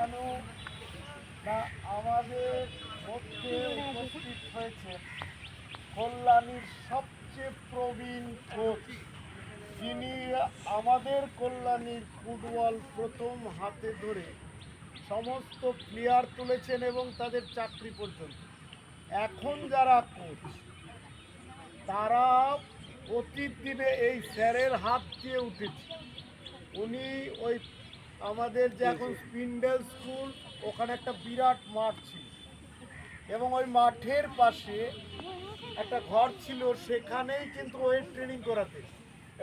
কেন না আমাদের মধ্যে উপস্থিত হয়েছে। কল্যাণীর সবচেয়ে প্রবীণ কোচ, যিনি আমাদের কল্যাণীর ফুটবল প্রথম হাতে ধরে সমস্ত প্লেয়ার তুলেছেন এবং তাদের চাকরি পর্যন্ত। এখন যারা কোচ, তারা অতীত দিনে এই স্যারের হাত দিয়ে উঠেছে। উনি ওই আমাদের যে এখন স্পিন্ডেল স্কুল, ওখানে একটা বিরাট মাঠ ছিল। এবং ওই মাঠের পাশে একটা ঘর ছিল, সেখানেই কিন্তু ওয়েট ট্রেনিং করাতে।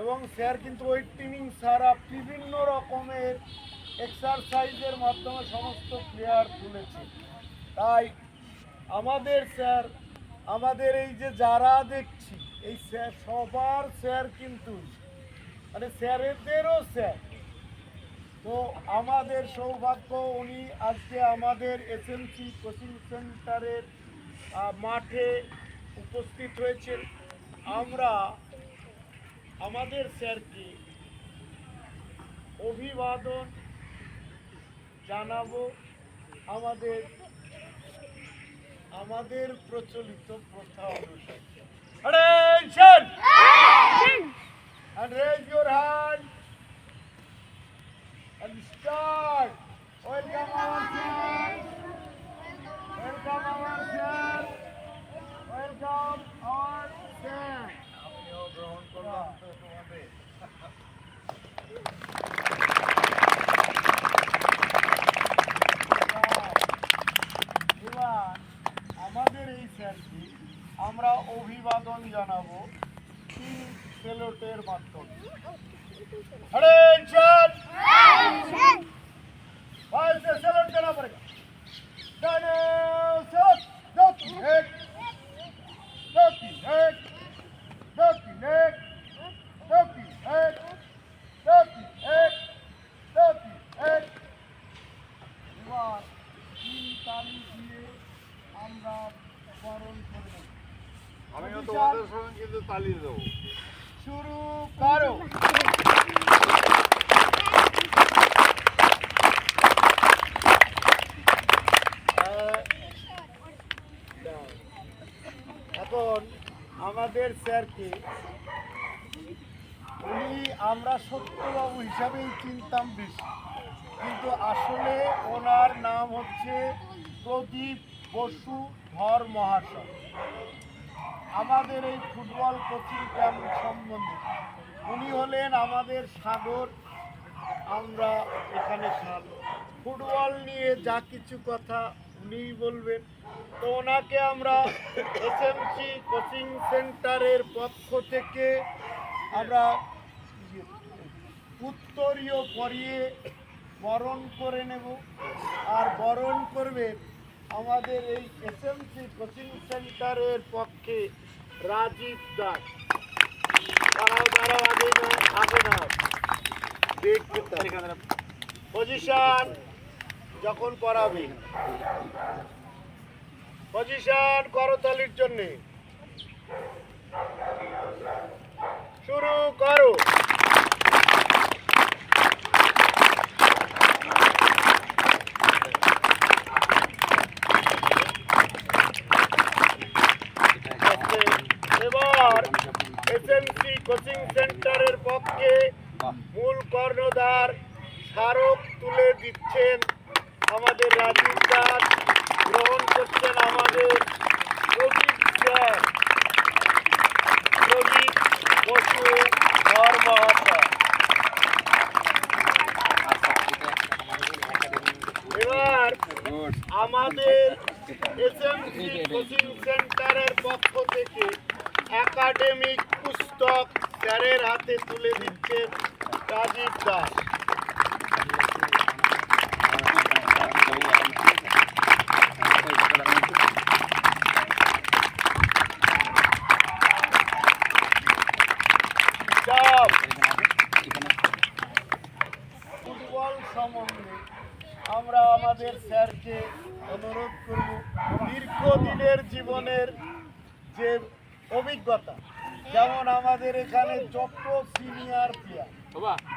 এবং স্যার কিন্তু ওয়েট ট্রেনিং ছাড়া বিভিন্ন রকমের এক্সারসাইজের মাধ্যমে সমস্ত প্লেয়ার তুলেছে। তাই আমাদের স্যার, আমাদের এই যে যারা দেখছি, এই স্যার, সবার স্যার কিন্তু মানে স্যারেদেরও স্যার তো আমাদের সৌভাগ্য, উনি আজকে আমাদের এসএমসি কোচিং সেন্টারের মাঠে উপস্থিত হয়েছেন আমরা আমাদের স্যারকে অভিবাদন জানাব আমাদের আমাদের প্রচলিত প্রথা অনুসারে Attention! And raise your hand. And start. Welcome, our sir. Welcome, our sir. Welcome, our sir. গ্রহণ করলাম তো তোমাদের আমাদের এই স্যারকে আমরা অভিবাদন জানাব তিন সেলোটের মাধ্যমে আমিও তোমাদের সঙ্গে কিন্তু তালি দেবো। শুরু করো। এখন আমাদের স্যারকে উনি আমরা সত্যবাবু হিসাবেই চিনতাম বেশি। কিন্তু আসলে ওনার নাম হচ্ছে প্রদীপ বসু ধর মহাশয়। আমাদের এই ফুটবল কোচিং ক্যাম্প সম্বন্ধে উনি হলেন আমাদের সাগর। আমরা এখানে সাগর। ফুটবল নিয়ে যা কিছু কথা উনিই বলবেন। তো ওনাকে আমরা এসএমসি কোচিং সেন্টারের পক্ষ থেকে আমরা উত্তরীয় পরিয়ে বরণ করে নেব। আর বরণ করবে আমাদের এই এসএমসি কোচিং সেন্টারের পক্ষে রাজীব দাস। দাঁড়াও দাঁড়াও আগে না আগে না পজিশন যখন পড়াবে। পজিশন করতালির জন্য। শুরু করো। এবার এসএমসি কোচিং সেন্টারের পক্ষে মূল কর্ণধার স্মারক তুলে দিচ্ছেন আমাদের রাজীব দাস গ্রহণ করছেন আমাদের প্রদীপ স্যার প্রদীপ বসু এবার আমাদের এসএমসি কোচিং সেন্টারের পক্ষ থেকে একাডেমিক পুস্তক স্যারের হাতে তুলে দিচ্ছেন রাজীব দাস সব ফুটবল সম্বন্ধে আমরা আমাদের স্যারকে অনুরোধ করব দীর্ঘদিনের জীবনের যে অভিজ্ঞতা যেমন আমাদের এখানে যত সিনিয়র প্লেয়ার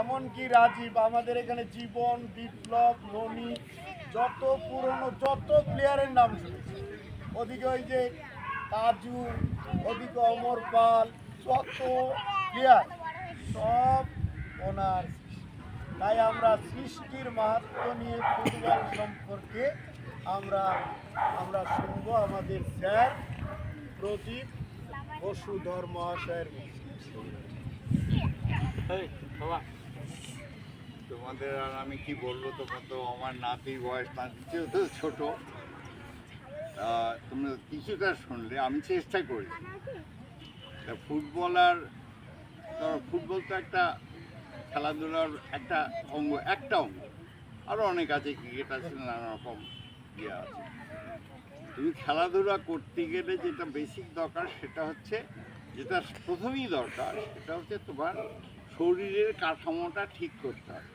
এমনকি রাজীব আমাদের এখানে জীবন বিপ্লব ননি যত পুরনো যত প্লেয়ারের নাম শুনেছি ওদিকে ওই যে কাজু ওদিকে অমর পাল যত প্লেয়ার সব ওনার তাই আমরা সৃষ্টির মাহাত্ম নিয়ে ফুটবল সম্পর্কে আমরা আমরা শুনব আমাদের স্যার প্রদীপ বসুধর মহাশয়ের তোমাদের আর আমি কি বলব, তোমার তো আমার নাতির বয়স চেয়েও তো ছোট। তোমরা কিছুটা শুনলে, আমি চেষ্টা করেছি তা ফুটবলার ধরো ফুটবল তো একটা খেলাধুলার একটা অঙ্গ একটা অঙ্গ। আরও অনেক আছে, ক্রিকেট আছে, নানা রকম ইয়ে আছে। তুমি খেলাধুলা করতে গেলে যেটা বেসিক দরকার সেটা হচ্ছে, যেটা প্রথমেই দরকার সেটা হচ্ছে তোমার শরীরের কাঠামোটা ঠিক করতে হবে।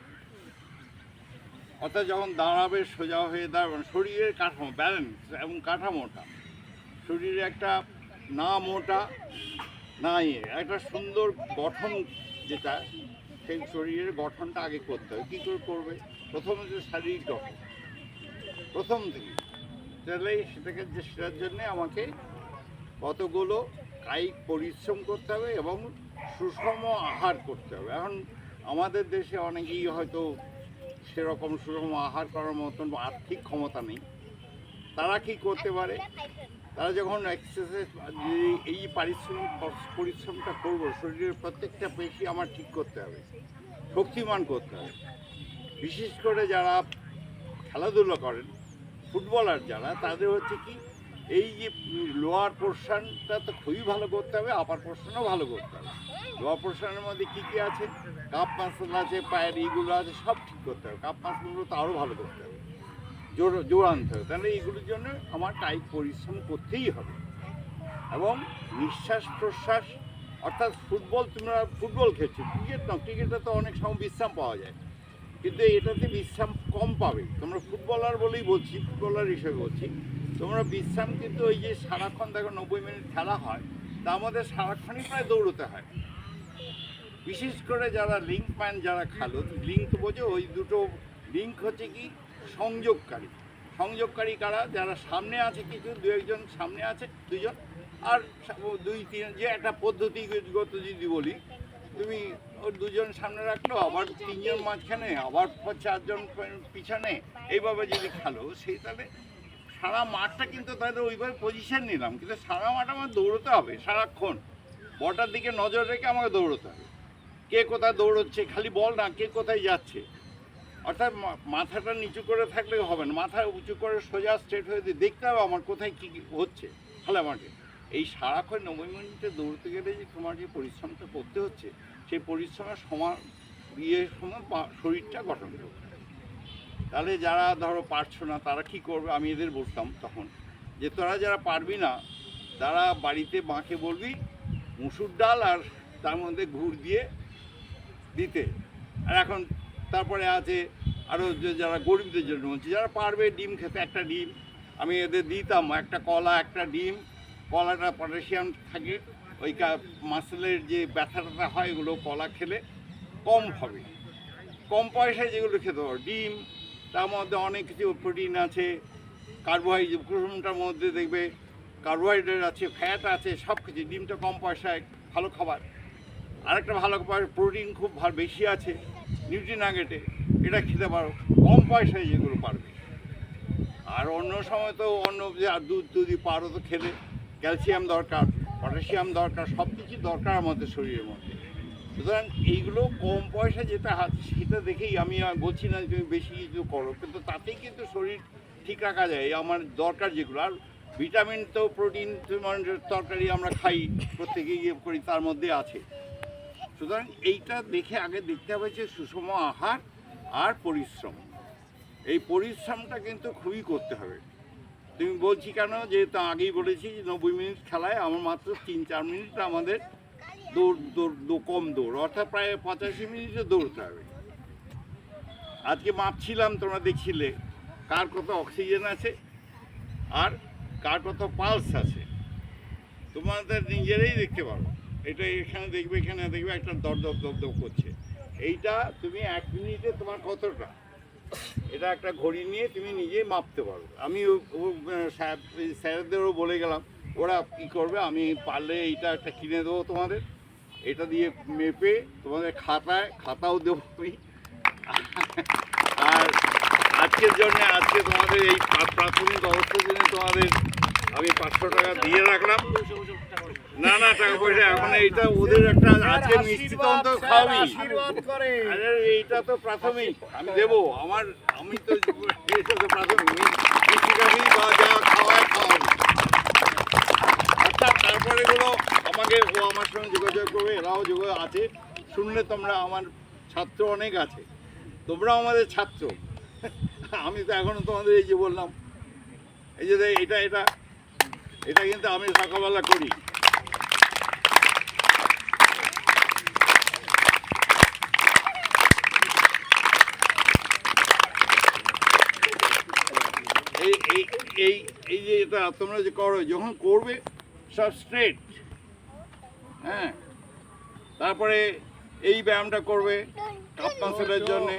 অর্থাৎ যখন দাঁড়াবে সোজা হয়ে দাঁড়াবে শরীরের কাঠামো ব্যালেন্স এবং কাঠামোটা। শরীরে একটা না মোটা না ইয়ে একটা সুন্দর গঠন যেটা, সেই শরীরের গঠনটা আগে করতে হবে। কী করে করবে? প্রথমে যে শারীরিক গঠন। প্রথম থেকে তাহলে সেটাকে যে সেটার জন্যে আমাকে কতগুলো কায়িক পরিশ্রম করতে হবে এবং সুষম আহার করতে হবে। এখন আমাদের দেশে অনেকেই হয়তো সেরকম সুষম আহার করার মতন আর্থিক ক্ষমতা নেই। তারা কি করতে পারে? তারা যখন এক্সারসাইজ এই পারিশ্রমিক পরিশ্রমটা করব, শরীরের প্রত্যেকটা পেশি আমার ঠিক করতে হবে, শক্তিমান করতে হবে। বিশেষ করে যারা খেলাধুলো করেন, ফুটবলার যারা, তাদের হচ্ছে কি, এই যে লোয়ার পোর্শনটা তো খুবই ভালো করতে হবে আপার পোর্শনও ভালো করতে হবে। লোয়ার পোর্শনের মধ্যে কী কী আছে? কাপ মাসল আছে, পায়ের এইগুলো আছে, সব ঠিক করতে হবে। কাপ মাসলগুলো তো আরও ভালো করতে হবে। জোর জোর আনতে হবে তাহলে এইগুলোর জন্য আমার টাইট পরিশ্রম করতেই হবে। এবং নিঃশ্বাস প্রশ্বাস, অর্থাৎ ফুটবল তোমরা ফুটবল খেলছো, ক্রিকেট নাও ক্রিকেটে তো অনেক সময় বিশ্রাম পাওয়া যায়। কিন্তু এটাতে বিশ্রাম কম পাবে। তোমরা ফুটবলার বলেই বলছি, ফুটবলার হিসেবে বলছি। তোমরা বিশ্রাম কিন্তু ওই যে সারাক্ষণ দেখো নব্বই মিনিট খেলা হয়, তা আমাদের সারাক্ষণই প্রায় দৌড়তে হয়। বিশেষ করে যারা লিঙ্ক ম্যান যারা খেলো, লিঙ্ক বোঝো, ওই দুটো লিঙ্ক হচ্ছে কি সংযোগকারী। সংযোগকারী কারা? যারা সামনে আছে কিছু, দু একজন সামনে আছে দুজন আর দুই, তিন, যে একটা পদ্ধতিগত যদি বলি, তুমি ওর দুজন সামনে রাখল, আবার তিনজন মাঝখানে, আবার চারজন পিছনে, এইভাবে যদি খেলো সেই তাহলে সারা মাঠটা কিন্তু তাদের ওইভাবে পজিশন নিলাম। কিন্তু সারা মাঠ আমার দৌড়তে হবে সারাক্ষণ। বলটার দিকে নজর রেখে আমাকে দৌড়তে হবে। কে কোথায় দৌড়চ্ছে, খালি বল না, কে কোথায় যাচ্ছে। অর্থাৎ মাথাটা নিচু করে থাকলে হবে না। মাথা উঁচু করে সোজা স্ট্রেট হয়ে দিয়ে দেখতে হবে আমার কোথায় কী হচ্ছে। খেলা মাঠে এই সারাক্ষণ নব্বই মিনিটে দৌড়তে গেলে যে তোমার যে পরিশ্রমটা করতে হচ্ছে, সেই পরিশ্রমের সমান ইয়ের সময় শরীরটা গঠন করবে তাহলে যারা ধরো পারছ না, তারা কি করবে? আমি এদের বলতাম তখন যে তোরা যারা পারবি না, তারা বাড়িতে মাকে বলবি, মুসুর ডাল আর তার মধ্যে গুড় দিয়ে দিতে। আর এখন তারপরে আছে আরও যারা গরিবদের জন্য হচ্ছে, যারা পারবে ডিম খেতে একটা ডিম। আমি এদের দিতাম, একটা কলা, একটা ডিম। কলাটা পটাশিয়াম থাকে, ওই মাসেলের যে ব্যথাটা হয় এগুলো কলা খেলে কম হবে। কম পয়সায় যেগুলো খেতে পারো ডিম, তার মধ্যে অনেক কিছু প্রোটিন আছে, কার্বোহাইড্রেট কুসুমটার মধ্যে দেখবে, কার্বোহাইড্রেট আছে, ফ্যাট আছে সব কিছু ডিমটা কম পয়সায়, ভালো খাবার। আরেকটা ভালো প্রোটিন খুব ভালো বেশি আছে নিউট্রি নাগেটে এটা খেতে পারো, কম পয়সায় যেগুলো পারবে। আর অন্য সময় তো অন্য যে দুধ যদি পারো তো খেলে ক্যালসিয়াম দরকার পটাশিয়াম দরকার, সব কিছু দরকার আমাদের শরীরের মধ্যে। সুতরাং এইগুলো কম পয়সা যেটা আছে সেটা দেখেই আমি বলছি না তুমি বেশি কিছু করো, কিন্তু তাতেই কিন্তু শরীর ঠিক রাখা যায় আমার দরকার যেগুলো। আর ভিটামিন তো প্রোটিন তরকারি আমরা খাই, প্রত্যেকে ইয়ে করি, তার মধ্যে আছে। সুতরাং এইটা দেখে আগে দেখতে হবে যে সুষম আহার আর পরিশ্রম। এই পরিশ্রমটা কিন্তু খুবই করতে হবে। তুমি বলছি কেন? যেহেতু আগেই বলেছি যে নব্বই মিনিট খেলায় আমার মাত্র তিন চার মিনিট আমাদের দৌড় দৌড় কম দৌড়, অর্থাৎ প্রায় পঁচাশি মিনিটে দৌড়তে হবে। আজকে মাপছিলাম, তোমরা দেখছিলে কার কত অক্সিজেন আছে আর কার কত পালস আছে। তোমাদের নিজেরাই দেখতে পারো। এটা এখানে দেখবে এখানে দেখবে, একটা দর দর দর দর করছে। এইটা তুমি এক মিনিটে তোমার কতটা? এটা একটা ঘড়ি নিয়ে তুমি নিজে মাপতে পারো আমি স্যার- স্যারদেরও বলে গেলাম, ওরা কী করবে, আমি পারলে এইটা একটা কিনে দেবো তোমাদের। এটা দিয়ে মেপে তোমাদের খাতায়, খাতাও দেবো আমি। আর আজকের জন্য, আজকে তোমাদের এই প্রাথমিক অবস্থার জন্য তোমাদের আমি পাঁচশো টাকা দিয়ে রাখলাম। না না টাকা পয়সা এখন এইটা ওদের একটা আজকে মিষ্টি তো অন্তত খাওয়াবি। করে। আরে এইটা তো প্রাথমিক। আমি দেবো আমার আমি তো এটা তো প্রাথমিক। মিষ্টি খাবি বা যা খাওয়ায় খাওয়াবি। আচ্ছা তারপরে গুলো আমাকে ও আমার সঙ্গে যোগাযোগ করবে এরাও যোগাযোগ আছে। শুনলে তোমরা আমার ছাত্র অনেক আছে। তোমরাও আমাদের ছাত্র। আমি তো এখনও তোমাদের এই যে বললাম। এই যে এটা এটা এটা কিন্তু আমি সকালবেলা করি। এই এই যে এটা তোমরা যে করো, যখন করবে, সব স্ট্রেট হ্যাঁ? তারপরে এই ব্যায়ামটা করবে কাপ মাসেলের জন্য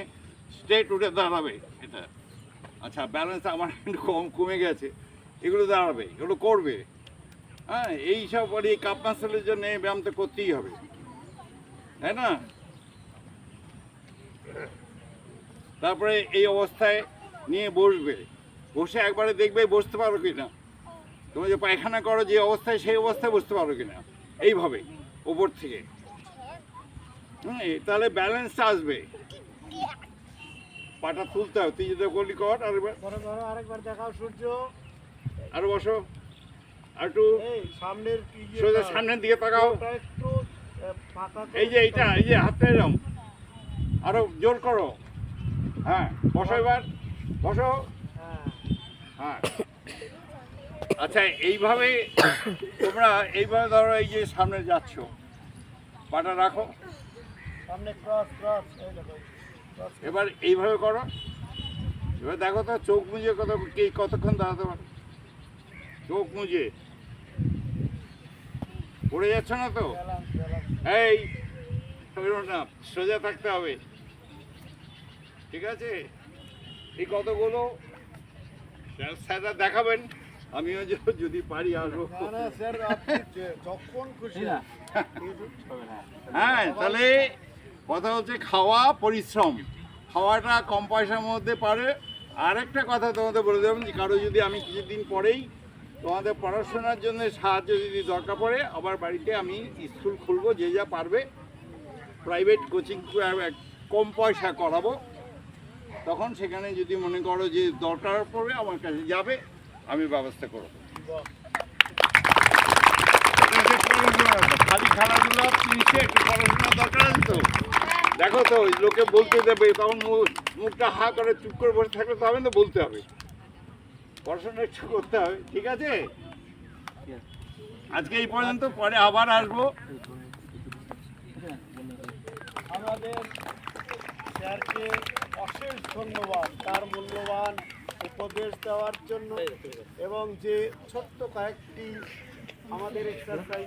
স্ট্রেট উঠে দাঁড়াবে এটা। আচ্ছা ব্যালেন্স আমার একটু কম, কমে গেছে। এগুলো দাঁড়াবে, এগুলো করবে। হ্যাঁ এই সব আর এই কাপ মাসেলের জন্য এই ব্যায়ামটা করতেই হবে। তাই না? তারপরে এই অবস্থায় নিয়ে বসবে। বসে একবারে দেখবে বসতে পারো কি না তুমি যে পায়খানা করো যে অবস্থায় সেই অবস্থায় বসতে পারো কি না এইভাবে ওপর থেকে। হুম তাহলে ব্যালেন্সটা আসবে। পাটা তুলতে হবে। তুই যেটা করলি কর আর এবার। ধরো ধরো আরেকবার দেখাও সূর্য। আর বসো। আর একটু এই সামনের সোজা সামনের দিকে তাকাও। এই যে এইটা এই যে হাতটা এরম। আরও জোর করো। হ্যাঁ বসো এবার। বসো। হ্যাঁ। আচ্ছা এইভাবে তোমরা এইভাবে ধরো এই যে সামনে যাচ্ছ। পাটা রাখো। সামনে ক্রস ক্রস এবার এইভাবে করো। এবার দেখো তো চোখ মুজে কত কি কতক্ষণ দাঁড়াতে পারো। চোখ মুজে পড়ে যাচ্ছে না তো? এই না সোজা থাকতে হবে। ঠিক আছে? এই কতগুলো? স্যার- দেখাবেন। আমিও য- যদি পারি আসব। না না স্যার যখন খুশি। হ্যাঁ তাহলে কথা হচ্ছে খাওয়া পরিশ্রম। খাওয়াটা কম পয়সার মধ্যে পারে। আরেকটা কথা তোমাদের বলে দেবেন যে কারও যদি আমি কিছুদিন পরেই তোমাদের পড়াশোনার জন্য সাহায্য যদি দরকার পড়ে আবার বাড়িতে আমি স্কুল খুলবো যে যা পারবে। প্রাইভেট কোচিং কম পয়সা করাবো। তখন সেখানে যদি মনে করো যে দরকার পড়বে, আমার কাছে যাবে, আমি ব্যবস্থা করব। খালি খেলাধুলা জিনিসে একটু দরকার আছে তো? দেখো তো, ওই লোকে বলতে দেবে, তখন মুখটা হা করে চুপ করে বসে থাকলে তো হবে না, বলতে হবে। পড়াশোনা একটু করতে হবে, ঠিক আছে? আজকে এই পর্যন্ত, পরে আবার আসব। আমাদের স্যারকে অশেষ ধন্যবাদ। তার মূল্যবান উপদেশ দেওয়ার জন্য এবং যে ছোট্ট কয়েকটি আমাদের এক্সারসাইজ